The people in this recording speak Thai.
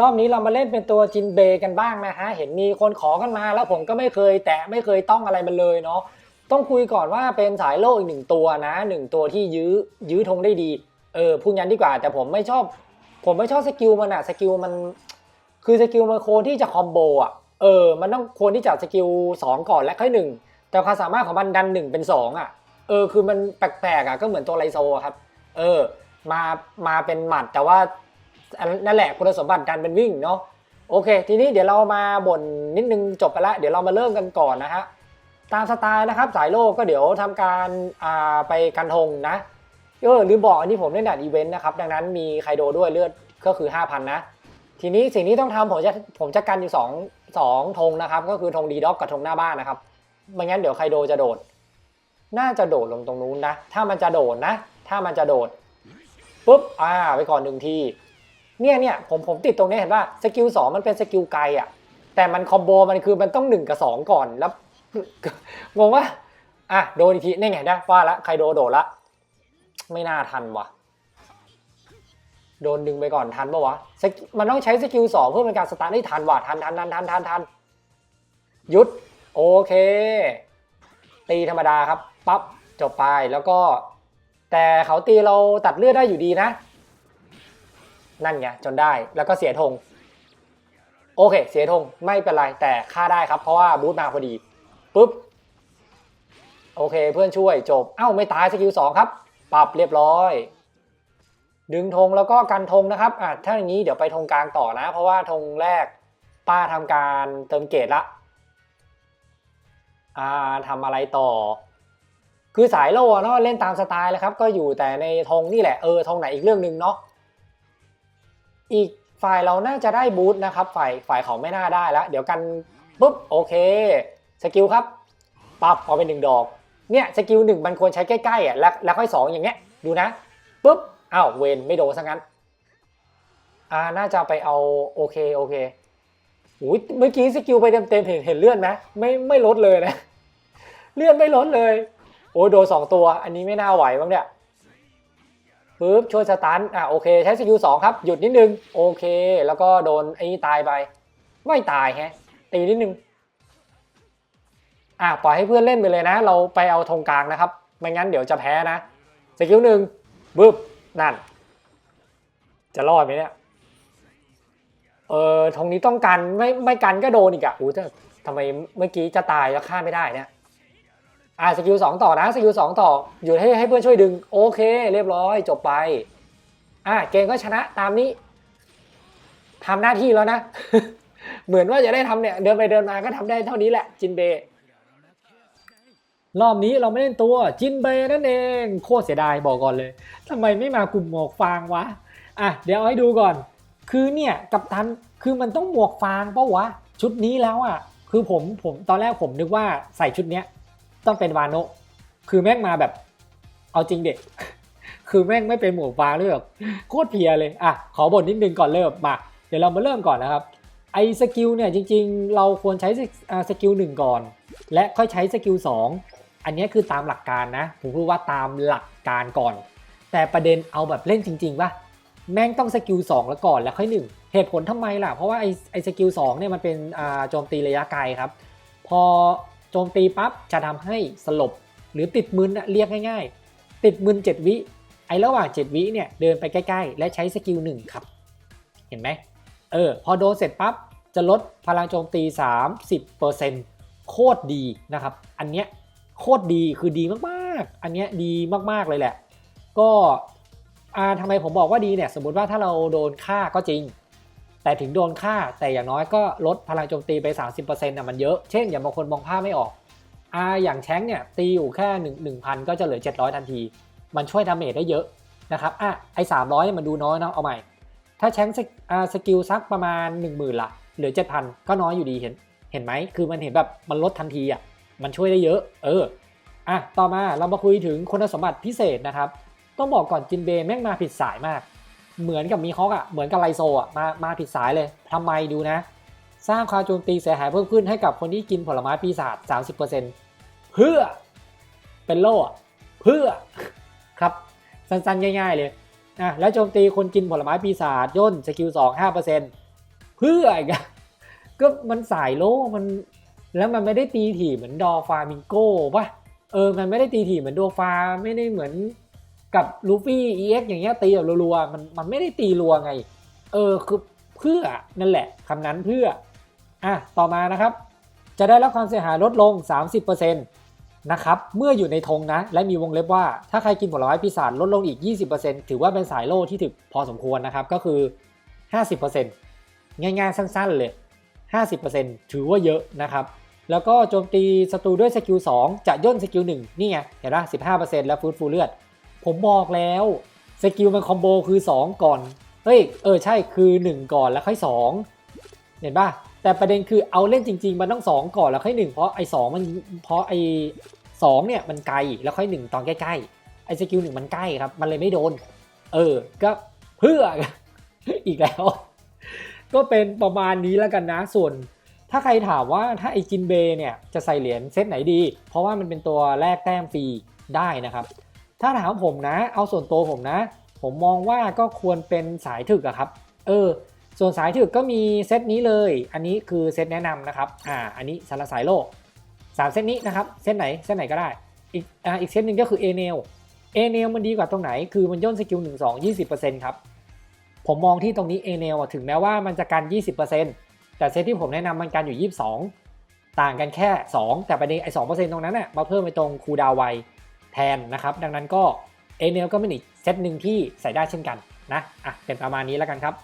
รอบนี้เรามาเล่นเป็นตัวจินเบกันบ้างนะฮะ เห็นมีคนขอกันมา แล้วผมก็ไม่เคยแตะไม่เคยต้องอะไรมันเลยเนาะ ต้องคุยก่อนว่าเป็นสายโลกอีกหนึ่งตัวนะหนึ่งตัวที่ยื้อยื้อธงได้ดี เออพูดยันดีกว่า แต่ผมไม่ชอบ ผมไม่ชอบสกิลมันอะสกิลมัน คือสกิลมันโคนที่จะคอมโบอะเออ มันต้องควรที่จะสกิลสองก่อนและค่อยหนึ่งแต่ความสามารถของมันดันหนึ่งเป็นสองอะเออ คือมันแปลกๆอะก็เหมือนตัวไลโซครับ เออ มา มาเป็นหมัดแต่ว่า นั่นแหละคุณสมบัติดันเป็นวิ่งเนาะโอเค ทีนี้เดี๋ยวเรามาบ่นนิดนึงจบไปแล้วเดี๋ยวเรามาเริ่มกันก่อนนะฮะตามสไตล์นะครับสายโลกก็เดี๋ยวทำการไปกันธงนะเออลืมบอกอันนี้ผมเล่นดัดอีเวนต์นะครับดังนั้นมีไคโดด้วยเลือดก็คือ 5,000 นะ ทีนี้สิ่งที่ต้องทำผมจะผมจะกันอยู่สองสองธงนะครับ ก็คือธงดีด็อกกับธงหน้าบ้านนะครับไม่งั้นเดี๋ยวไคโดจะโดด น่าจะโดดลงตรงนู้นนะ ถ้ามันจะโดดนะ ถ้ามันจะโดดปุ๊บอ่าไปก่อนหนึ่งที เนี่ยเนี่ยผมผมติดตรงนี้เห็นว่าสกิลสองมันเป็นสกิลไกลอะแต่มันคอมโบมันคือมันต้องหนึ่งกับสองก่อนแล้วงงว่าอะโดนอีกทีนี่ไงได้ว่าละใครโดนโดดละ ไม่น่าทันวะโดนดึงไปก่อนทันปะวะมันต้องใช้สกิลสองเพื่อเป็นการสตาร์ทให้ทันว่ะทันทันทันทันทันทันยุดโอเค ตีธรรมดาครับปั๊บจบไปแล้วก็ แต่เขาตีเราตัดเลือดได้อยู่ดีนะ นั่นไงจนได้แล้วก็เสียธงโอเค เสียธงไม่เป็นไรแต่ฆ่าได้ครับ เพราะว่าบูทมาพอดีปุ๊บโอเคเพื่อนช่วยจบเอ้าไม่ตายสกิลสองครับ ปรับเรียบร้อย ดึงธงแล้วก็กันธงนะครับอะถ้าอย่างนี้เดี๋ยวไปธงกลางต่อนะ เพราะว่าธงแรกป้าทำการเติมเกตละอ่าทำอะไรต่อ คือสายโล่เนาะเล่นตามสไตล์เลยครับ ก็อยู่แต่ในธงนี่แหละเออธงไหนอีกเรื่องหนึ่งเนาะ อีกฝ่ายเราน่าจะได้บูทนะครับ ฝ่ายฝ่ายเขาไม่น่าได้แล้ว เดี๋ยวกันปุ๊บโอเคสกิลครับปับเอาไปหนึ่งดอกเนี่ยสกิลหนึ่งมันควรใช้ใกล้ๆอะแล้วแล้วค่อยสองอย่างเงี้ยดูนะปุ๊บอ้าวเวนไม่โดนซะงั้นอ่าน่าจะไปเอาโอเคโอเคอุ้ยเมื่อกี้สกิลไปเต็มๆเห็นเห็นเลื่อนไหมไม่ไม่ลดเลยนะ เลื่อนไม่ลดเลย โอ้ยโดนสองตัว อันนี้ไม่น่าไหวบ้างเนี่ย ปึ๊บช่วยสตันอะโอเค ใช้สกิลสองครับ หยุดนิดนึง โอเค แล้วก็โดนไอ้นี่ตายไป ไม่ตายแฮะ ตีนิดนึง อะปล่อยให้เพื่อนเล่นไปเลยนะ เราไปเอาธงกลางนะครับ ไม่งั้นเดี๋ยวจะแพ้นะสกิลหนึ่งบึ๊บนั่น จะรอดไหมเนี่ยเออธงนี้ต้องกันไม่ไม่กันก็โดนอีกอะอู้แต่ทำไมเมื่อกี้จะตายแล้วฆ่าไม่ได้เนี่ย อ่าสกิลสองต่อนะสกิลสองต่อหยุดให้ให้เพื่อนช่วยดึงโอเค เรียบร้อยจบไป อ่าเกมก็ชนะตามนี้ทำหน้าที่แล้วนะ เหมือนว่าจะได้ทำเนี่ย เดินไปเดินมาก็ทำได้เท่านี้แหละ จินเบ รอบนี้เราไม่เล่นตัวจินเบนั่นเอง โคตรเสียดายบอกก่อนเลยทำไมไม่มากลุ่มหมวกฟางวะ อะ เดี๋ยวเอาให้ดูก่อน คือเนี่ย กับทัน คือมันต้องหมวกฟางปะวะ ชุดนี้แล้วอะ คือผม ผม ตอนแรกผมนึกว่าใส่ชุดเนี้ย ต้องเป็นวานะคือแม่งมาแบบ เอาจริงเด็ก คือแม่งไม่เป็นหมวกฟางเลยแบบโคตรเพียเลยอะขอบทนิดนึงก่อนเริ่มมา เดี๋ยวเรามาเริ่มก่อนนะครับไอ้สกิลเนี่ยจริงๆ เราควรใช้สกิลหนึ่งก่อน และค่อยใช้สกิลสองอันนี้คือตามหลักการนะ ผมพูดว่าตามหลักการก่อน แต่ประเด็นเอาแบบเล่นจริงๆป่ะแม่งต้องสกิลสองแล้วก่อนแล้วค่อยหนึ่งเหตุผลทำไมล่ะ เพราะว่าไอ้ไอ้สกิลสองเนี่ยมันเป็นอ่าโจมตีระยะไกลครับ พอ โจมตีปั๊บจะทำให้สลบ หรือติดมึนเรียกง่าย ๆ ติดมึน7 วิ ไอ้ระหว่าง 7 วิเนี่ยเดินไปใกล้ ๆ และใช้สกิล1ครับ เห็นไหมเออพอโดนเสร็จปั๊บจะลดพลังโจมตี 30%โคตรดีนะครับ อันเนี้ยโคตรดีคือดีมากๆ อันเนี้ยดีมากๆเลยแหละ ก็อ่าทำไมผมบอกว่าดีเนี่ยสมมติว่าถ้าเราโดนฆ่าก็จริง แต่ถึงโดนฆ่าแต่อย่างน้อยก็ลดพลังโจมตีไป 30%น่ะมันเยอะ เช่นอย่างบางคนมองภาพไม่ออกอ่าอย่างแช้งเนี่ยตีอยู่แค่ 1 1,000 ก็จะเหลือ 700 ทันที มันช่วยดาเมจได้เยอะนะครับอะไอ้300เนี่ยมันดูน้อยเนาะเอาใหม่ ถ้าแช้งสกิลซักประมาณ 10,000ละเหลือ 7,000 ก็น้อยอยู่ดีเห็นเห็นไหมคือมันเห็นแบบมันลดทันทีอะมันช่วยได้เยอะ เอออะต่อมาเรามาคุยถึงคุณสมบัติพิเศษนะครับ ต้องบอกก่อนจินเบย์แม่งมาผิดสายมาก เหมือนกับมีฮอกอะเหมือนกับไลโซอะมามาผิดสายเลยทำไมดูนะ สร้างความโจมตีเสียหายเพิ่มขึ้นให้กับคนที่กินผลไม้ปีศาจ30%เพื่อเป็นโล่เพื่อครับสั้นๆ ง่าย ๆ เลยอะแล้วโจมตีคนกินผลไม้ปีศาจย่นสกิล2 5%เปอร์เซ็นต์เพื่ออีกก็มันสายโล่มันแล้วมันไม่ได้ตีถี่เหมือนดอฟามิงโก้ป่ะเออมันไม่ได้ตีถี่เหมือนโดฟาไม่ได้เหมือน กับลูฟี่เอ็กอย่างเงี้ยตีแบบรัวๆมันมันไม่ได้ตีรัวไง เออคือเพื่อนั่นแหละคำนั้นเพื่ออะต่อมานะครับ จะได้รับความเสียหายลดลง 30%นะครับเมื่ออยู่ในธงนะ และมีวงเล็บว่า ถ้าใครกินผลไม้ปีศาจลดลงอีก 20%ถือว่าเป็นสายโล่ที่ถึกพอสมควรนะครับ ก็คือ 50%ง่ายๆ สั้น ๆ เลย 50%ถือว่าเยอะนะครับ แล้วก็โจมตีศัตรูด้วยสกิล2จะย่นสกิล1นี่ไง เห็นปะ15%แล้วฟื้นฟูเลือด ผมบอกแล้วสกิลมันคอมโบคือ 2 ก่อน เฮ้ย เออใช่คือ 1 ก่อนแล้วค่อย 2 เห็นปะแต่ประเด็นคือเอาเล่นจริง ๆ มันต้อง 2 ก่อนแล้วค่อย 1 เพราะไอ้2มันเพราะไอ้2เนี่ยมันไกลแล้วค่อย 1 ตอนใกล้ๆ ไอ้สกิล1มันใกล้ครับ มันเลยไม่โดน เออ ก็เพื่ออีกแล้ว ก็เป็นประมาณนี้แล้วกันนะ ส่วนถ้าใครถามว่าถ้าไอจินเบเนี่ยจะใส่เหรียญเซตไหนดี เพราะว่ามันเป็นตัวแลกแต้มฟรีได้นะครับ ถ้าถามผมนะ เอาส่วนตัวผมนะ ผมมองว่าก็ควรเป็นสายถึกอะครับ เออ ส่วนสายถึกก็มีเซตนี้เลย อันนี้คือเซตแนะนำนะครับ อ่า อันนี้สารสายโลกสามเซตนี้นะครับ เซตไหน เซตไหนก็ได้ อีก อ่า อีกเซตหนึ่งก็คือเอเนลเอเนลมันดีกว่าตรงไหน คือมันย่นสกิล1 2 20%ครับ ผมมองที่ตรงนี้เอเนลถึงแม้ว่ามันจะกัน 20%แต่เซตที่ผมแนะนำมันกันอยู่ 22 ต่างกันแค่ 2 แต่ประเด็นไอ้2%ตรงนั้นน่ะมาเพิ่มไปตรงคูดาวไว แทนนะครับ ดังนั้นก็เอเนลก็เป็นอีกเซตหนึ่งที่ใส่ได้เช่นกันนะอะเป็นประมาณนี้แล้วกันครับ